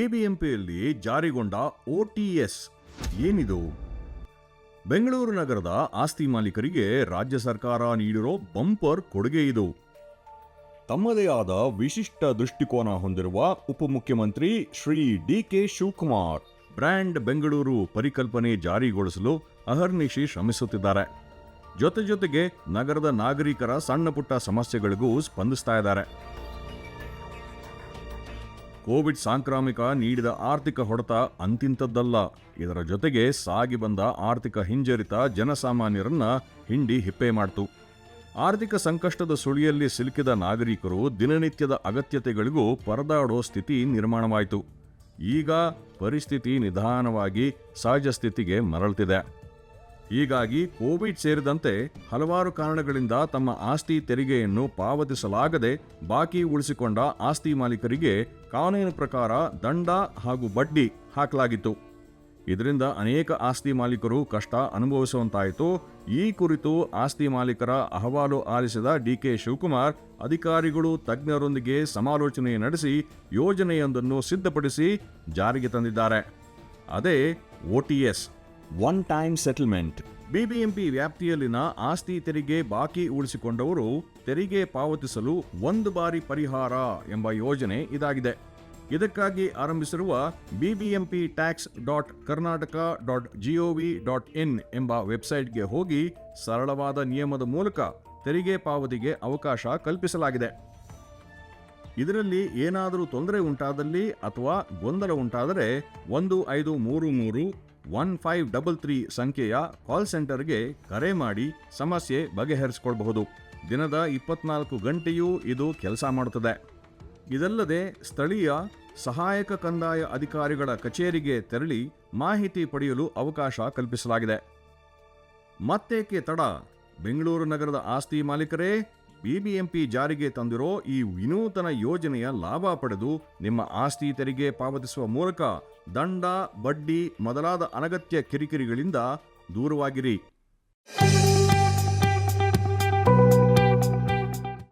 ಬಿಬಿಎಂಪಿಯಲ್ಲಿ ಜಾರಿಗೊಂಡ OTS ಏನಿದು? ಬೆಂಗಳೂರು ನಗರದ ಆಸ್ತಿ ಮಾಲೀಕರಿಗೆ ರಾಜ್ಯ ಸರ್ಕಾರ ನೀಡಿರೋ ಬಂಪರ್ ಕೊಡುಗೆ ಇದು. ತಮ್ಮದೇ ಆದ ವಿಶಿಷ್ಟ ದೃಷ್ಟಿಕೋನ ಹೊಂದಿರುವ ಉಪಮುಖ್ಯಮಂತ್ರಿ Shri D K Shivakumar brand Bengaluru ಪರಿಕಲ್ಪನೆ ಜಾರಿಗೊಳಿಸಲು ಅಹರ್ನಿಶಿ ಶ್ರಮಿಸುತ್ತಿದ್ದಾರೆ. ಜೊತೆ ಜೊತೆಗೆ ನಗರದ ನಾಗರಿಕರ ಸಣ್ಣ ಪುಟ್ಟ ಸಮಸ್ಯೆಗಳಿಗೂ ಸ್ಪಂದಿಸ್ತಾ ಇದ್ದಾರೆ. ಕೋವಿಡ್ ಸಾಂಕ್ರಾಮಿಕ ನೀಡಿದ ಆರ್ಥಿಕ ಹೊಡೆತ ಅಂತಿಂತದ್ದಲ್ಲ ಇದರ ಜೊತೆಗೆ ಸಾಗಿ ಬಂದ ಆರ್ಥಿಕ ಹಿಂಜರಿತ ಜನಸಾಮಾನ್ಯರನ್ನ ಹಿಂಡಿ ಹಿಪ್ಪೆ ಮಾಡ್ತು. ಆರ್ಥಿಕ ಸಂಕಷ್ಟದ ಸುಳಿಯಲ್ಲಿ ಸಿಲುಕಿದ ನಾಗರಿಕರು ದಿನನಿತ್ಯದ ಅಗತ್ಯತೆಗಳಿಗೂ ಪರದಾಡೋ ಸ್ಥಿತಿ ನಿರ್ಮಾಣವಾಯಿತು. ಈಗ ಪರಿಸ್ಥಿತಿ ನಿಧಾನವಾಗಿ ಸಹಜ ಸ್ಥಿತಿಗೆ ಮರಳ್ತಿದೆ. ಹೀಗಾಗಿ ಕೋವಿಡ್ ಸೇರಿದಂತೆ ಹಲವಾರು ಕಾರಣಗಳಿಂದ ತಮ್ಮ ಆಸ್ತಿ ತೆರಿಗೆಯನ್ನು ಪಾವತಿಸಲಾಗದೆ ಬಾಕಿ ಉಳಿಸಿಕೊಂಡ ಆಸ್ತಿ ಮಾಲೀಕರಿಗೆ ಕಾನೂನಿನ ಪ್ರಕಾರ ದಂಡ ಹಾಗೂ ಬಡ್ಡಿ ಹಾಕಲಾಗಿತ್ತು. ಇದರಿಂದ ಅನೇಕ ಆಸ್ತಿ ಮಾಲೀಕರು ಕಷ್ಟ ಅನುಭವಿಸುವಂತಾಯಿತು. ಈ ಕುರಿತು ಆಸ್ತಿ ಮಾಲೀಕರ ಅಹವಾಲು ಆಲಿಸಿದ ಡಿಕೆ ಶಿವಕುಮಾರ್ ಅಧಿಕಾರಿಗಳು ತಜ್ಞರೊಂದಿಗೆ ಸಮಾಲೋಚನೆ ನಡೆಸಿ ಯೋಜನೆಯೊಂದನ್ನು ಸಿದ್ಧಪಡಿಸಿ ಜಾರಿಗೆ ತಂದಿದ್ದಾರೆ. ಅದೇ OTS one time settlement BBMP ವ್ಯಾಪ್ತಿಯಲ್ಲಿನ ಆಸ್ತಿ ತೆರಿಗೆ ಬಾಕಿ ಉಳಿಸಿಕೊಂಡವರು ತೆರಿಗೆ ಪಾವತಿಸಲು ಒಂದು ಬಾರಿ ಪರಿಹಾರ ಎಂಬ ಯೋಜನೆ ಇದಾಗಿದೆ. ಇದಕ್ಕಾಗಿ ಆರಂಭಿಸಿರುವ BBMP tax dot Karnataka dot GOV dot in ಎಂಬ ವೆಬ್ಸೈಟ್ಗೆ ಹೋಗಿ ಸರಳವಾದ ನಿಯಮದ ಮೂಲಕ ತೆರಿಗೆ ಪಾವತಿಗೆ ಅವಕಾಶ ಕಲ್ಪಿಸಲಾಗಿದೆ. ಇದರಲ್ಲಿ ಏನಾದರೂ ತೊಂದರೆ ಉಂಟಾದಲ್ಲಿ ಅಥವಾ ಗೊಂದಲ ಉಂಟಾದರೆ ಒಂದು ಐದು ಮೂರು ಮೂರು ಒನ್ ಫೈವ್ ಡಬಲ್ ತ್ರೀ ಸಂಖ್ಯೆಯ ಕಾಲ್ ಸೆಂಟರ್ಗೆ ಕರೆ ಮಾಡಿ ಸಮಸ್ಯೆ ಬಗೆಹರಿಸಿಕೊಳ್ಳಬಹುದು ದಿನದ ಇಪ್ಪತ್ನಾಲ್ಕು ಗಂಟೆಯೂ ಇದು ಕೆಲಸ ಮಾಡುತ್ತದೆ. ಇದಲ್ಲದೆ ಸ್ಥಳೀಯ ಸಹಾಯಕ ಕಂದಾಯ ಅಧಿಕಾರಿಗಳ ಕಚೇರಿಗೆ ತೆರಳಿ ಮಾಹಿತಿ ಪಡೆಯಲು ಅವಕಾಶ ಕಲ್ಪಿಸಲಾಗಿದೆ. ಮತ್ತೇಕೆ ತಡ? ಬೆಂಗಳೂರು ನಗರದ ಆಸ್ತಿ ಮಾಲೀಕರೇ ಬಿಬಿಎಂಪಿ ಜಾರಿಗೆ ತಂದಿರೋ ಈ ವಿನೂತನ ಯೋಜನೆಯ ಲಾಭ ಪಡೆದು ನಿಮ್ಮ ಆಸ್ತಿ ತೆರಿಗೆ ಪಾವತಿಸುವ ಮೂಲಕ ದಂಡ, ಬಡ್ಡಿ ಮೊದಲಾದ ಅನಗತ್ಯ ಕಿರಿಕಿರಿಗಳಿಂದ ದೂರವಾಗಿರಿ.